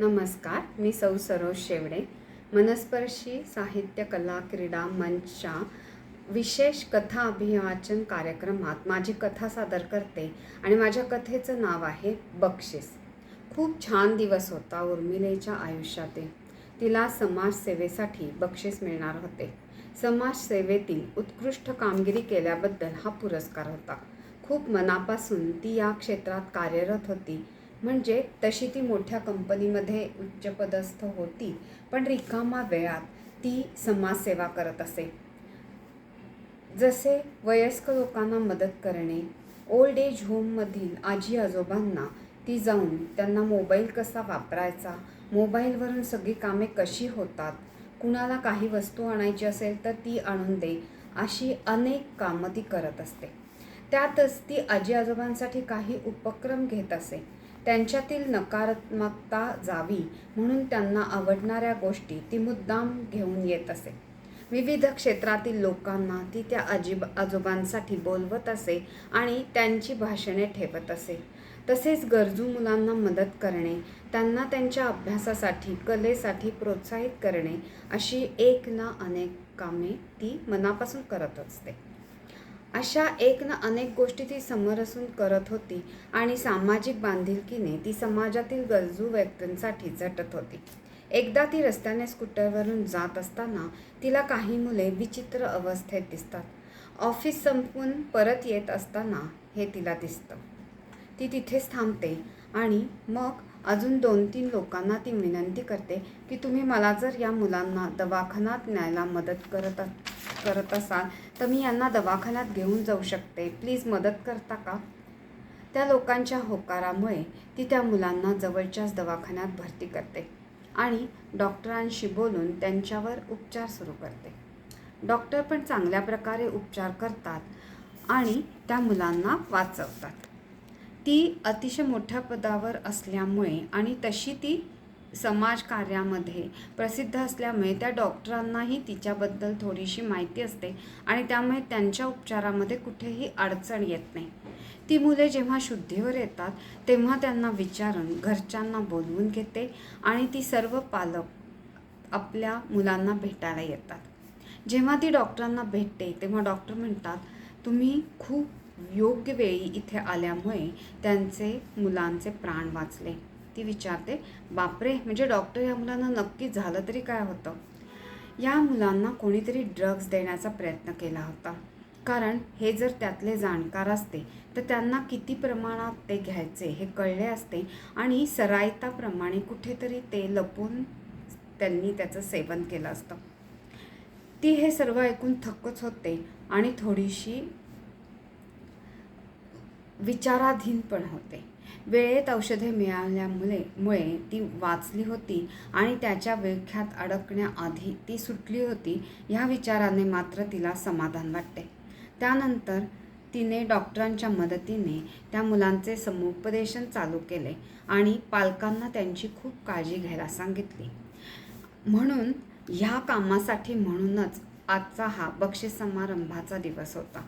नमस्कार मी सौ सरोज शेवडे. मनस्पर्शी साहित्य कला क्रीडा मंचच्या विशेष कथा अभिवाचन कार्यक्रमात माझी कथा सादर करते आणि माझ्या कथेचं नाव आहे बक्षीस. खूप छान दिवस होता उर्मिलेच्या आयुष्यातील. तिला समाजसेवेसाठी बक्षीस मिळणार होते. समाजसेवेतील उत्कृष्ट कामगिरी केल्याबद्दल हा पुरस्कार होता. खूप मनापासून ती या क्षेत्रात कार्यरत होती. म्हणजे तशी ती मोठ्या कंपनीमध्ये उच्चपदस्थ होती पण रिकामा वेळात ती समाजसेवा करत असे. जसे वयस्क लोकांना मदत करणे ओल्ड एज होममधील आजी आजोबांना ती जाऊन त्यांना मोबाईल कसा वापरायचा मोबाईलवरून सगळी कामे कशी होतात कुणाला काही वस्तू आणायची असेल तर ती आणून दे अशी अनेक कामं ती करत असते. त्यातच ती आजी आजोबांसाठी काही उपक्रम घेत असे. त्यांच्यातील नकारात्मकता जावी म्हणून त्यांना आवडणाऱ्या गोष्टी ती मुद्दाम घेऊन येत असे. विविध क्षेत्रातील लोकांना ती त्या आजीब आजोबांसाठी बोलवत असे आणि त्यांची भाषणे ठेवत असे. तसेच गरजू मुलांना मदत करणे त्यांना त्यांच्या अभ्यासासाठी कलेसाठी प्रोत्साहित करणे अशी एक ना अनेक कामे ती मनापासून करत असते. अशा एक ना अनेक गोष्टी ती समरसून असून करत होती आणि सामाजिक बांधिलकीने ती समाजातील गरजू व्यक्तींसाठी झटत होती. एकदा ती रस्त्याने स्कूटरवरून जात असताना तिला काही मुले विचित्र अवस्थेत दिसतात. ऑफिस संपून परत येत असताना हे तिला दिसतं. ती तिथेच थांबते आणि मग अजून दोन तीन लोकांना ती विनंती करते की तुम्ही मला जर या मुलांना दवाखान्यात न्यायला मदत करत करत असाल तर मी यांना दवाखान्यात घेऊन जाऊ शकते. प्लीज मदत करता का? त्या लोकांच्या होकारामुळे ती त्या मुलांना जवळच्याच दवाखान्यात भरती करते आणि डॉक्टरांशी बोलून त्यांच्यावर उपचार सुरू करते. डॉक्टर पण चांगल्या प्रकारे उपचार करतात आणि त्या मुलांना वाचवतात. ती अतिशय मोठ्या पदावर असल्यामुळे आणि तशी ती समाजकार्यामध्ये प्रसिद्ध असल्यामुळे त्या डॉक्टरांनाही तिच्याबद्दल थोडीशी माहिती असते आणि त्यामुळे त्यांच्या उपचारामध्ये कुठेही अडचण येत नाही. ती मुले जेव्हा शुद्धीवर येतात तेव्हा त्यांना विचारून घरच्यांना बोलवून घेते आणि ती सर्व पालक आपल्या मुलांना भेटायला येतात. जेव्हा ती डॉक्टरांना भेटते तेव्हा डॉक्टर म्हणतात तुम्ही खूप योग्य वेळी इथे आल्यामुळे त्यांचे मुलांचे प्राण वाचले. ती विचारते बापरे म्हणजे डॉक्टर या मुलांना नक्की झालं तरी काय होतं? या मुलांना कोणीतरी ड्रग्ज देण्याचा प्रयत्न केला होता. कारण हे जर त्यातले जाणकार असते तर त्यांना किती प्रमाणात ते घ्यायचे हे कळले असते आणि सरायताप्रमाणे कुठेतरी ते लपून त्यांनी त्याचं सेवन केलं असतं. ती हे सर्व ऐकून थक्कच होते आणि थोडीशी विचाराधीन पण होते. वेळेत औषधे मिळाल्यामुळे मुळे ती वाचली होती आणि त्याच्या विख्यात अडकण्याआधी ती सुटली होती ह्या विचाराने मात्र तिला समाधान वाटते. त्यानंतर तिने डॉक्टरांच्या मदतीने त्या मुलांचे समुपदेशन चालू केले आणि पालकांना त्यांची खूप काळजी घ्यायला सांगितली. म्हणून ह्या कामासाठी म्हणूनच आजचा हा बक्षीस समारंभाचा दिवस होता.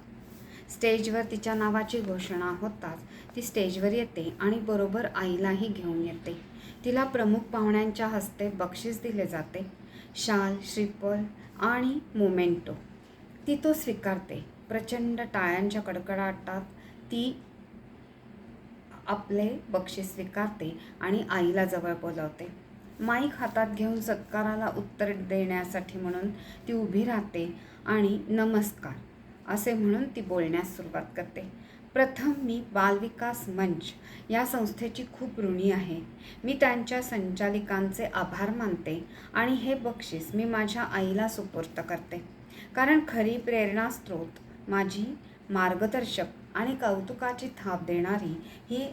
स्टेजवर तिच्या नावाची घोषणा होताच ती स्टेजवर येते आणि बरोबर आईलाही घेऊन येते. तिला प्रमुख पाहुण्यांच्या हस्ते बक्षीस दिले जाते. शाल श्रीपल आणि मोमेंटो. ती तो स्वीकारते. प्रचंड टाळ्यांच्या कडकडाटात ती आपले बक्षीस स्वीकारते आणि आईला जवळ बोलवते. माईक हातात घेऊन सत्काराला उत्तर देण्यासाठी म्हणून ती उभी राहते आणि नमस्कार. असे म्हणून ती बोलण्यास सुरुवात करते. प्रथम मी बालविकास मंच या संस्थेची खूप ऋणी आहे. मी त्यांच्या संचालिकांचे आभार मानते आणि हे बक्षीस मी माझ्या आईला सुपूर्त करते. कारण खरी प्रेरणास्त्रोत माझी मार्गदर्शक आणि कौतुकाची थाप देणारी ही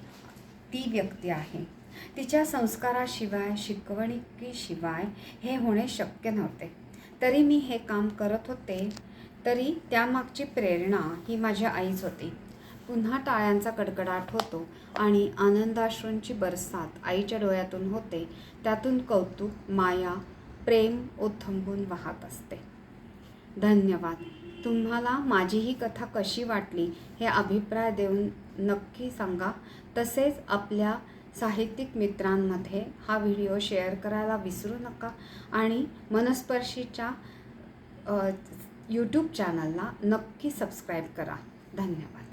ती व्यक्ती आहे. तिच्या संस्काराशिवाय शिकवणिकीशिवाय हे होणे शक्य नव्हते. तरी मी हे काम करत होते तरी त्यामागची प्रेरणा ही माझ्या आईच होती. पुन्हा टाळ्यांचा कडकडाट होतो आणि आनंदाश्रूंची बरसात आईच्या डोळ्यातून होते. त्यातून कौतुक माया प्रेम ओथंबून वाहत असते. धन्यवाद. तुम्हाला माझी ही कथा कशी वाटली हे अभिप्राय देऊन नक्की सांगा. तसेच आपल्या साहित्यिक मित्रांमध्ये हा व्हिडिओ शेअर करायला विसरू नका आणि मनस्पर्शीच्या यूट्यूब चॅनलला नक्की सबस्क्राईब करा. धन्यवाद.